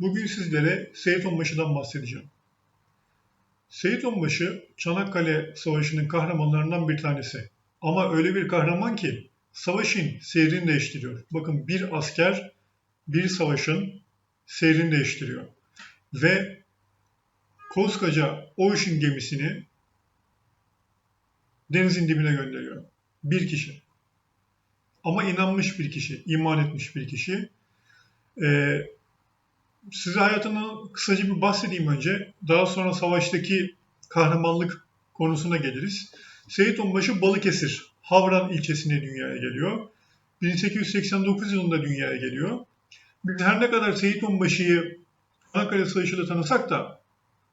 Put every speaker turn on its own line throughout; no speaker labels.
Bugün sizlere Seyit Onbaşı'dan bahsedeceğim. Seyit Onbaşı Çanakkale Savaşı'nın kahramanlarından bir tanesi. Ama öyle bir kahraman ki savaşın seyrini değiştiriyor. Bakın bir asker bir savaşın seyrini değiştiriyor. Ve koskoca Ocean gemisini denizin dibine gönderiyor. Bir kişi. Ama inanmış bir kişi, iman etmiş bir kişi. Ee, size hayatını kısaca bir bahsedeyim önce. Daha sonra savaştaki kahramanlık konusuna geliriz. Seyit Onbaşı Balıkesir, Havran ilçesine dünyaya geliyor. 1889 yılında dünyaya geliyor. Biz her ne kadar Seyit Onbaşı'yı Ankara Savaşı'da tanısak da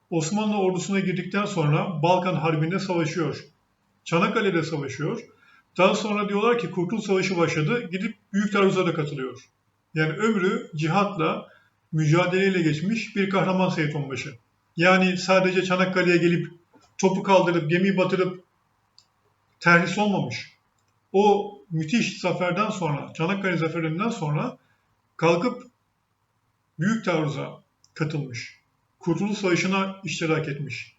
Osmanlı ordusuna girdikten sonra Balkan Harbi'nde savaşıyor. Çanakkale'de savaşıyor. Daha sonra diyorlar ki Kurtuluş Savaşı başladı. Gidip Büyük Taarruz'a da katılıyor. Yani ömrü cihatla, mücadeleyle geçmiş bir kahraman Seyit Onbaşı. Yani sadece Çanakkale'ye gelip topu kaldırıp gemiyi batırıp terhis olmamış. O müthiş zaferden sonra, Çanakkale zaferinden sonra kalkıp Büyük Taarruz'a katılmış. Kurtuluş Savaşı'na iştirak etmiş.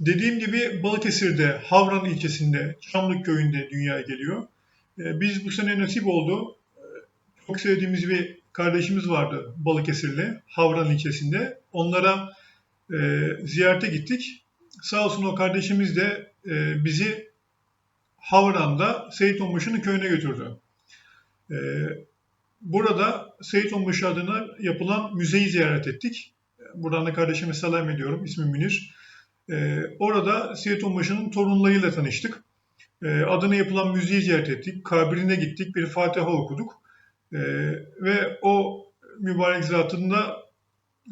Dediğim gibi Balıkesir'de, Havran ilçesinde, Çamlık köyünde dünyaya geliyor. Ee, biz bu sene nasip oldu. Ee, çok sevdiğimiz bir kardeşimiz vardı Balıkesirli, Havran ilçesinde. Onlara e, ziyarete gittik. Sağ olsun o kardeşimiz de e, bizi Havran'da Seyit Onbaşı'nın köyüne götürdü. E, burada Seyit Onbaşı adına yapılan müzeyi ziyaret ettik. Buradan da kardeşime selam ediyorum. İsmim Münir. E, orada Seyit Onbaşı'nın torunlarıyla tanıştık. E, adına yapılan müziği ziyaret ettik. Kabirine gittik. Bir Fatiha okuduk. E, ve o mübarek zatın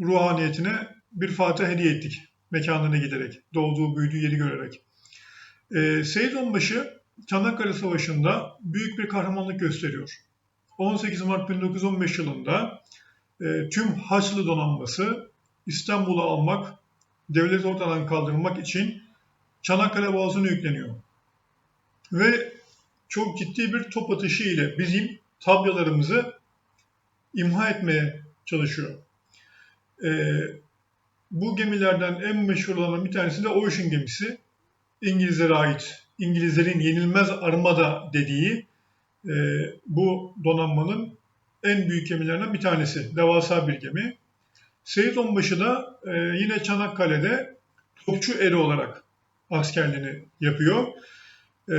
ruhaniyetine bir Fatiha hediye ettik. Mekanına giderek. Doğduğu, büyüdüğü yeri görerek. E, Seyit Onbaşı Çanakkale Savaşı'nda büyük bir kahramanlık gösteriyor. 18 Mart 1915 yılında e, tüm Haçlı donanması İstanbul'u almak devleti ortadan kaldırmak için Çanakkale Boğazı'na yükleniyor. Ve çok ciddi bir top atışı ile bizim tabyalarımızı imha etmeye çalışıyor. Ee, bu gemilerden en meşhur olan bir tanesi de Ocean gemisi. İngilizlere ait, İngilizlerin yenilmez armada dediği e, bu donanmanın en büyük gemilerinden bir tanesi. Devasa bir gemi. Seyit Onbaşı da e, yine Çanakkale'de topçu eri olarak askerliğini yapıyor. E,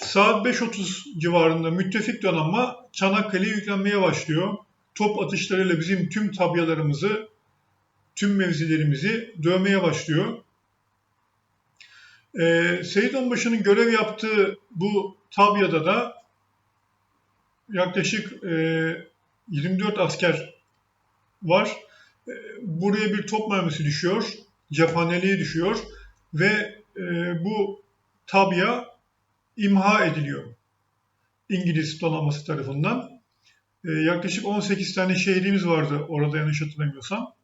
saat 5.30 civarında müttefik donanma Çanakkale'ye yüklenmeye başlıyor. Top atışlarıyla bizim tüm tabyalarımızı, tüm mevzilerimizi dövmeye başlıyor. E, Seyit Onbaşı'nın görev yaptığı bu tabyada da yaklaşık e, 24 asker var buraya bir top mermisi düşüyor, cephaneliğe düşüyor ve e, bu tabya imha ediliyor İngiliz donanması tarafından. E, yaklaşık 18 tane şehidimiz vardı orada yanlış hatırlamıyorsam.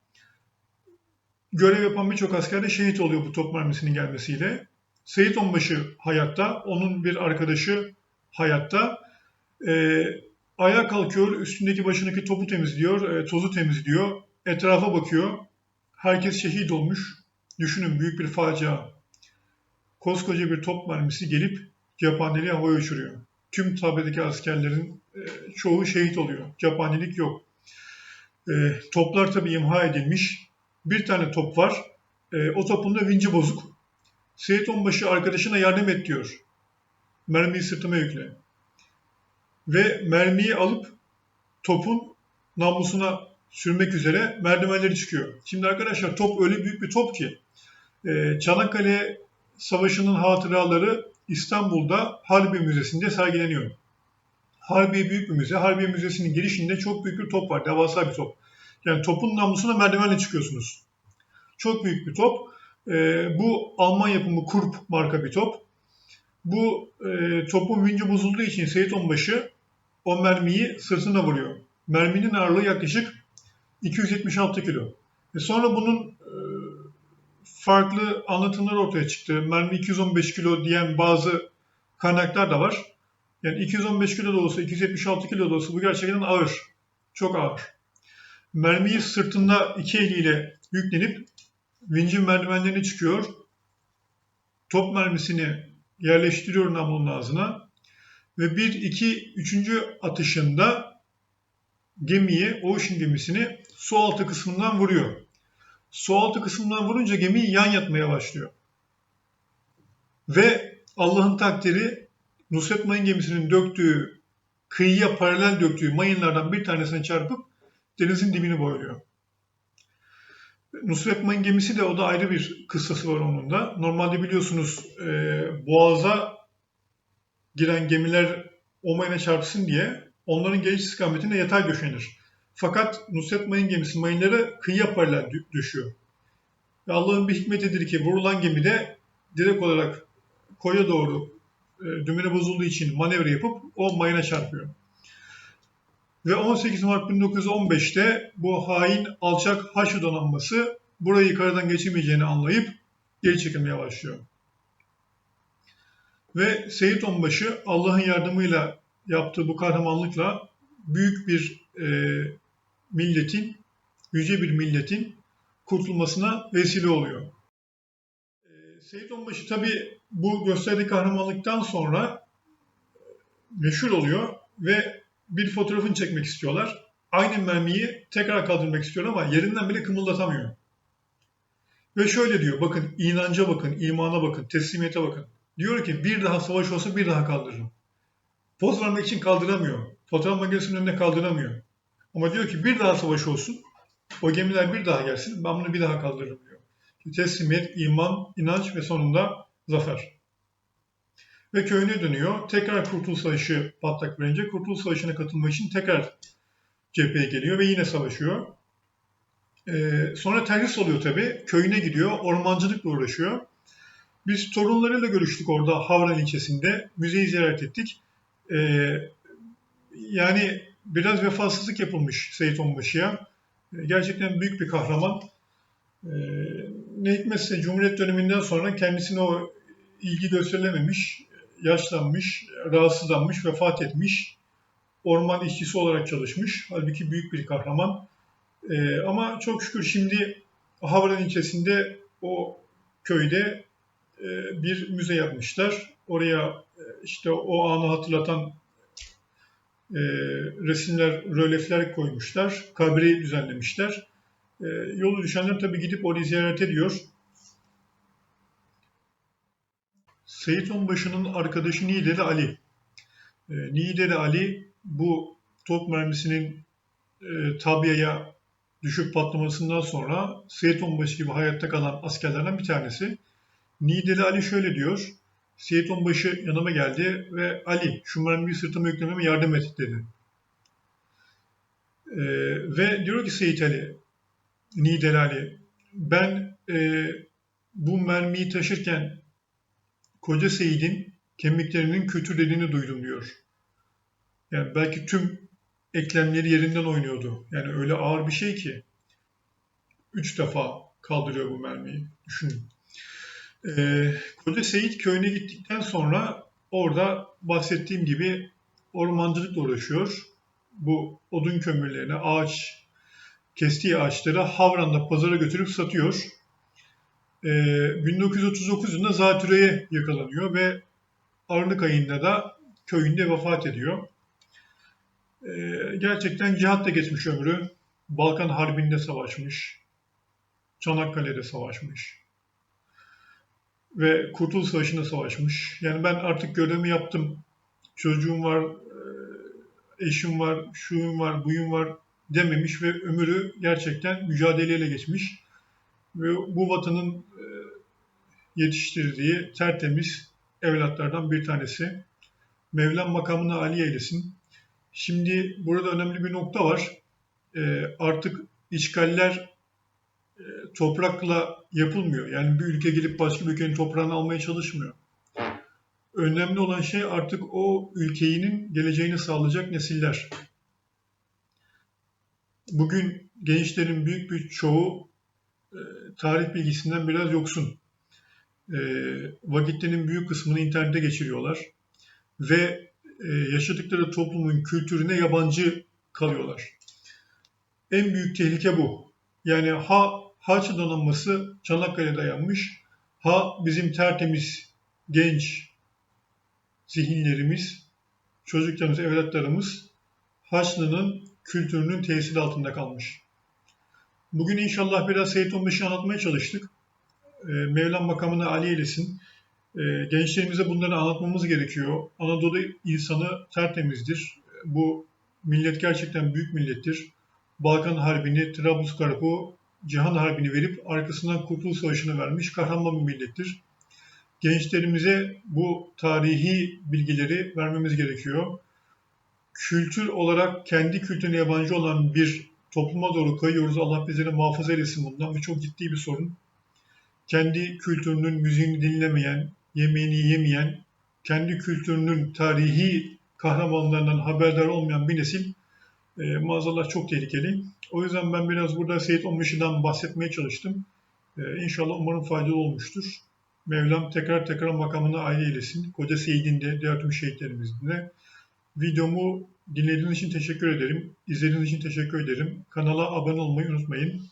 Görev yapan birçok asker de şehit oluyor bu top mermisinin gelmesiyle. Seyit Onbaşı hayatta, onun bir arkadaşı hayatta. E, ayağa kalkıyor, üstündeki başındaki topu temizliyor, e, tozu temizliyor Etrafa bakıyor. Herkes şehit olmuş. Düşünün büyük bir facia. Koskoca bir top mermisi gelip cephaneliği havaya uçuruyor. Tüm tabedeki askerlerin e, çoğu şehit oluyor. Cephanelik yok. E, toplar tabii imha edilmiş. Bir tane top var. E, o topun da vinci bozuk. Seyit Onbaşı arkadaşına yardım et diyor. Mermiyi sırtıma yükle. Ve mermiyi alıp topun namlusuna sürmek üzere merdivenleri çıkıyor. Şimdi arkadaşlar top öyle büyük bir top ki e, Çanakkale Savaşı'nın hatıraları İstanbul'da Harbiye Müzesi'nde sergileniyor. Harbiye büyük bir müze. Harbiye Müzesi'nin girişinde çok büyük bir top var. Devasa bir top. Yani topun namlusuna merdivenle çıkıyorsunuz. Çok büyük bir top. E, bu Alman yapımı Kurp marka bir top. Bu e, topun vinci bozulduğu için Seyit Onbaşı o mermiyi sırtına vuruyor. Merminin ağırlığı yaklaşık 276 kilo. E sonra bunun farklı anlatımlar ortaya çıktı. Mermi 215 kilo diyen bazı kaynaklar da var. Yani 215 kilo da olsa, 276 kilo da olsa bu gerçekten ağır. Çok ağır. mermiyi sırtında iki eliyle yüklenip vincin merdivenlerine çıkıyor. Top mermisini yerleştiriyor namlunun ağzına ve bir, iki, üçüncü atışında gemiyi, Ocean gemisini su altı kısmından vuruyor. Su altı kısmından vurunca gemi yan yatmaya başlıyor. Ve Allah'ın takdiri Nusret Mayın gemisinin döktüğü, kıyıya paralel döktüğü mayınlardan bir tanesine çarpıp denizin dibini boyluyor. Nusret Mayın gemisi de o da ayrı bir kıssası var onun da. Normalde biliyorsunuz e, boğaza giren gemiler o mayına çarpsın diye onların geliş istikametine yatay döşenir. Fakat Nusret Mayın gemisi mayınları kıyıya paralel düşüyor. Ve Allah'ın bir hikmetidir ki vurulan gemide direkt olarak koya doğru e, dümeni bozulduğu için manevra yapıp o mayına çarpıyor. Ve 18 Mart 1915'te bu hain alçak Haçlı donanması burayı karadan geçemeyeceğini anlayıp geri çekilmeye başlıyor. Ve Seyit Onbaşı Allah'ın yardımıyla yaptığı bu kahramanlıkla büyük bir e, milletin, yüce bir milletin kurtulmasına vesile oluyor. E, Seyit Onbaşı tabi bu gösterdiği kahramanlıktan sonra meşhur oluyor ve bir fotoğrafını çekmek istiyorlar. Aynı mermiyi tekrar kaldırmak istiyor ama yerinden bile kımıldatamıyor. Ve şöyle diyor, bakın inanca bakın, imana bakın, teslimiyete bakın. Diyor ki bir daha savaş olsa bir daha kaldırırım. Poz vermek için kaldıramıyor. Fotoğraf makinesinin önüne kaldıramıyor. Ama diyor ki bir daha savaş olsun, o gemiler bir daha gelsin, ben bunu bir daha kaldırırım diyor. Teslimiyet, iman, inanç ve sonunda zafer. Ve köyüne dönüyor. Tekrar Kurtuluş Savaşı patlak verince Kurtuluş Savaşı'na katılmak için tekrar cepheye geliyor ve yine savaşıyor. Ee, sonra terhis oluyor tabii. Köyüne gidiyor. Ormancılıkla uğraşıyor. Biz torunlarıyla görüştük orada Havran ilçesinde. Müzeyi ziyaret ettik. Ee, yani biraz vefasızlık yapılmış Seyit Onbaşı'ya. Ee, gerçekten büyük bir kahraman. Ee, ne hikmetse Cumhuriyet döneminden sonra kendisine o ilgi gösterilememiş, yaşlanmış, rahatsızlanmış, vefat etmiş. Orman işçisi olarak çalışmış. Halbuki büyük bir kahraman. Ee, ama çok şükür şimdi Havran ilçesinde o köyde e, bir müze yapmışlar. Oraya e, işte o anı hatırlatan e, resimler, rölefler koymuşlar. Kabri düzenlemişler. E, yolu düşenler tabii gidip orayı ziyaret ediyor. Seyit Onbaşı'nın arkadaşı Nideli Ali. E, Nideli Ali bu top mermisinin e, tabiyaya düşüp patlamasından sonra Seyit Onbaşı gibi hayatta kalan askerlerden bir tanesi. Nideli Ali şöyle diyor. Seyit Onbaşı yanıma geldi ve Ali şu mermiyi sırtıma yüklememe yardım et dedi. E, ve diyor ki Seyit Ali, Nideli Ali, ben e, bu mermiyi taşırken Koca Seyit'in kemiklerinin kötülediğini duydum diyor. Yani belki tüm eklemleri yerinden oynuyordu. Yani öyle ağır bir şey ki. Üç defa kaldırıyor bu mermiyi. Düşünün. Ee, Koca Seyit köyüne gittikten sonra orada bahsettiğim gibi ormancılıkla uğraşıyor. Bu odun kömürlerini, ağaç, kestiği ağaçları Havran'da pazara götürüp satıyor. Ee, 1939 yılında zatürreye yakalanıyor ve Aralık ayında da köyünde vefat ediyor. Ee, gerçekten cihatla geçmiş ömrü. Balkan Harbi'nde savaşmış. Çanakkale'de savaşmış. Ve Kurtuluş Savaşı'nda savaşmış. Yani ben artık görevimi yaptım. Çocuğum var, e, eşim var, şuyum var, buyum var dememiş ve ömrü gerçekten mücadeleyle geçmiş. Ve bu vatanın e, yetiştirdiği tertemiz evlatlardan bir tanesi. Mevlam makamını âli eylesin. Şimdi burada önemli bir nokta var. E, artık işgaller toprakla yapılmıyor. Yani bir ülke gelip başka bir ülkenin toprağını almaya çalışmıyor. Önemli olan şey artık o ülkenin geleceğini sağlayacak nesiller. Bugün gençlerin büyük bir çoğu e, tarih bilgisinden biraz yoksun. E, vakitlerinin büyük kısmını internette geçiriyorlar. Ve e, yaşadıkları toplumun kültürüne yabancı kalıyorlar. en büyük tehlike bu. Yani ha Haç donanması Çanakkale'ye dayanmış, ha bizim tertemiz genç zihinlerimiz, çocuklarımız, evlatlarımız Haçlı'nın kültürünün tesiri altında kalmış. Bugün inşallah biraz Seyit Onbaşı'yı anlatmaya çalıştık. Ee, Mevlam makamını âli eylesin. Ee, gençlerimize bunları anlatmamız gerekiyor. Anadolu insanı tertemizdir. Bu millet gerçekten büyük millettir. Balkan Harbi'ni, Trablusgarp'ı, Cihan Harbi'ni verip arkasından Kurtuluş Savaşı'nı vermiş kahraman bir millettir. Gençlerimize bu tarihi bilgileri vermemiz gerekiyor. Kültür olarak kendi kültürüne yabancı olan bir topluma doğru kayıyoruz. Allah bizleri muhafaza eylesin bundan ve çok ciddi bir sorun. Kendi kültürünün müziğini dinlemeyen, yemeğini yemeyen, kendi kültürünün tarihi kahramanlarından haberdar olmayan bir nesil e, maazallah çok tehlikeli. O yüzden ben biraz burada Seyit Onbaşı'dan bahsetmeye çalıştım. E, inşallah umarım faydalı olmuştur. Mevlam tekrar tekrar makamına aile eylesin. Koca Seyit'in de, diğer tüm şehitlerimizin de. Videomu dinlediğiniz için teşekkür ederim. İzlediğiniz için teşekkür ederim. Kanala abone olmayı unutmayın.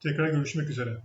Tekrar görüşmek üzere.